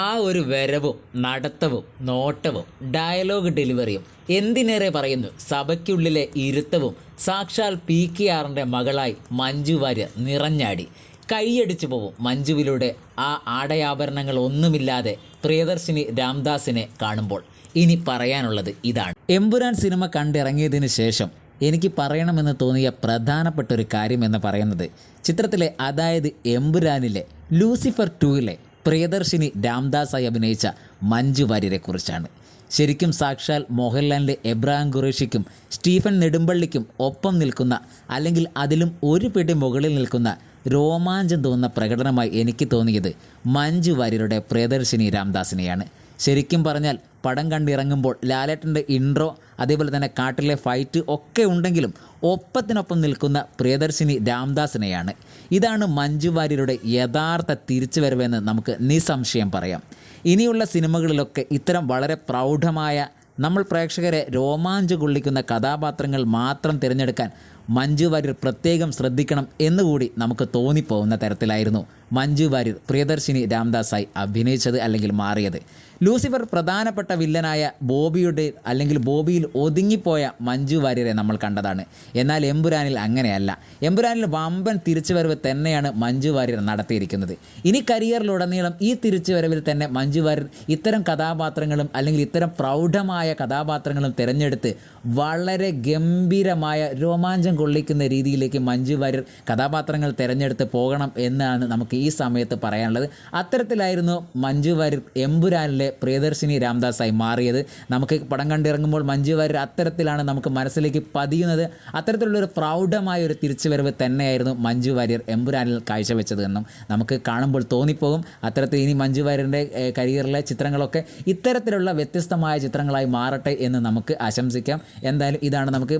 ഒരു വരവും നടത്തവും നോട്ടവും ഡയലോഗ് ഡെലിവറിയും എന്തിനേറെ പറയുന്നു? സഭയ്ക്കുള്ളിലെ ഇരുത്തവും സാക്ഷാൽ പി കെ ആറിന്റെ മകളായി മഞ്ജു വാര്യർ നിറഞ്ഞാടി. കൈയടിച്ചു പോവും മഞ്ജുവിലൂടെ ആ ആടയാഭരണങ്ങൾ ഒന്നുമില്ലാതെ പ്രിയദർശിനി രാംദാസിനെ കാണുമ്പോൾ. ഇനി പറയാനുള്ളത് ഇതാണ്. എമ്പുരാൻ സിനിമ കണ്ടിറങ്ങിയതിനു ശേഷം എനിക്ക് പറയണമെന്ന് തോന്നിയ പ്രധാനപ്പെട്ട ഒരു കാര്യം എന്ന് പറയുന്നത് ചിത്രത്തിലെ അതായത് എമ്പുരാനിലെ ലൂസിഫർ ടൂയിലെ പ്രിയദർശിനി രാംദാസായി അഭിനയിച്ച മഞ്ജു വാര്യരെ കുറിച്ചാണ് ശരിക്കും സാക്ഷാൽ മോഹൻലാലിന്റെ എബ്രാഹിം ഖുറേഷിക്കും സ്റ്റീഫൻ നെടുമ്പള്ളിക്കും ഒപ്പം നിൽക്കുന്ന അല്ലെങ്കിൽ അതിലും ഒരു പിടി മുകളിൽ നിൽക്കുന്ന രോമാഞ്ചം തോന്നുന്ന പ്രകടനമായി എനിക്ക് തോന്നിയത് മഞ്ജു വാര്യരുടെ പ്രിയദർശിനി രാംദാസിനെയാണ്. ശരിക്കും പറഞ്ഞാൽ പടം കണ്ടിറങ്ങുമ്പോൾ ലാലേട്ടന്റെ ഇൻട്രോ അതേപോലെ തന്നെ കാട്ടിലെ ഫൈറ്റ് ഒക്കെ ഉണ്ടെങ്കിലും ഒപ്പത്തിനൊപ്പം നിൽക്കുന്ന പ്രിയദർശിനി രാംദാസിനെയാണ്. ഇതാണ് മഞ്ജു വാര്യരുടെ യഥാർത്ഥ തിരിച്ചുവരവെന്ന് നമുക്ക് നിസ്സംശയം പറയാം. ഇനിയുള്ള സിനിമകളിലൊക്കെ ഇത്തരം വളരെ പ്രൗഢമായ നമ്മൾ പ്രേക്ഷകരെ രോമാഞ്ചം കൊള്ളിക്കുന്ന കഥാപാത്രങ്ങൾ മാത്രം തിരഞ്ഞെടുക്കാൻ മഞ്ജു വാര്യർ പ്രത്യേകം ശ്രദ്ധിക്കണം എന്നുകൂടി നമുക്ക് തോന്നിപ്പോകുന്ന തരത്തിലായിരുന്നു മഞ്ജു വാര്യർ പ്രിയദർശിനി രാംദാസായി അഭിനയിച്ചത് അല്ലെങ്കിൽ മാറിയത്. ലൂസിഫർ പ്രധാനപ്പെട്ട വില്ലനായ ബോബിയുടെ അല്ലെങ്കിൽ ബോബിയിൽ ഒതുങ്ങിപ്പോയ മഞ്ജു വാര്യരെ നമ്മൾ കണ്ടതാണ്. എന്നാൽ എമ്പുരാനിൽ അങ്ങനെയല്ല. എമ്പുരാനിൽ വമ്പൻ തിരിച്ചുവരവ് തന്നെയാണ് മഞ്ജു വാര്യർ നടത്തിയിരിക്കുന്നത്. ഇനി കരിയറിലുടനീളം ഈ തിരിച്ചുവരവിൽ തന്നെ മഞ്ജു വാര്യർ ഇത്തരം കഥാപാത്രങ്ങളും അല്ലെങ്കിൽ ഇത്തരം പ്രൗഢമായ കഥാപാത്രങ്ങളും തിരഞ്ഞെടുത്ത് വളരെ ഗംഭീരമായ രോമാഞ്ചം കൊള്ളിക്കുന്ന രീതിയിലേക്ക് മഞ്ജു വാര്യർ കഥാപാത്രങ്ങൾ തിരഞ്ഞെടുത്ത് പോകണം എന്നാണ് നമുക്ക് ഈ സമയത്ത് പറയാനുള്ളത്. അത്തരത്തിലായിരുന്നു മഞ്ജു വാര്യർ എമ്പുരാനിലെ പ്രിയദർശിനി രാംദാസായി മാറിയത്. നമുക്ക് പടം കണ്ടിറങ്ങുമ്പോൾ മഞ്ജു വാര്യർ അത്തരത്തിലാണ് നമുക്ക് മനസ്സിലേക്ക് പതിയുന്നത്. അത്തരത്തിലുള്ളൊരു പ്രൗഢമായ ഒരു തിരിച്ചുവരവ് തന്നെയായിരുന്നു മഞ്ജു വാര്യർ എമ്പുരാനിൽ കാഴ്ചവെച്ചത് എന്നും നമുക്ക് കാണുമ്പോൾ തോന്നിപ്പോകും. അത്തരത്തിൽ ഇനി മഞ്ജു വാര്യറിന്റെ കരിയറിലെ ചിത്രങ്ങളൊക്കെ ഇത്തരത്തിലുള്ള വ്യത്യസ്തമായ ചിത്രങ്ങളായി മാറട്ടെ എന്ന് നമുക്ക് ആശംസിക്കാം. എന്തായാലും ഇതാണ് നമുക്ക്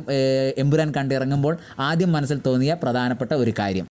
എമ്പുരാൻ കണ്ടിറങ്ങുമ്പോൾ ആദ്യം മനസ്സിൽ തോന്നിയ പ്രധാനപ്പെട്ട ഒരു കാര്യം.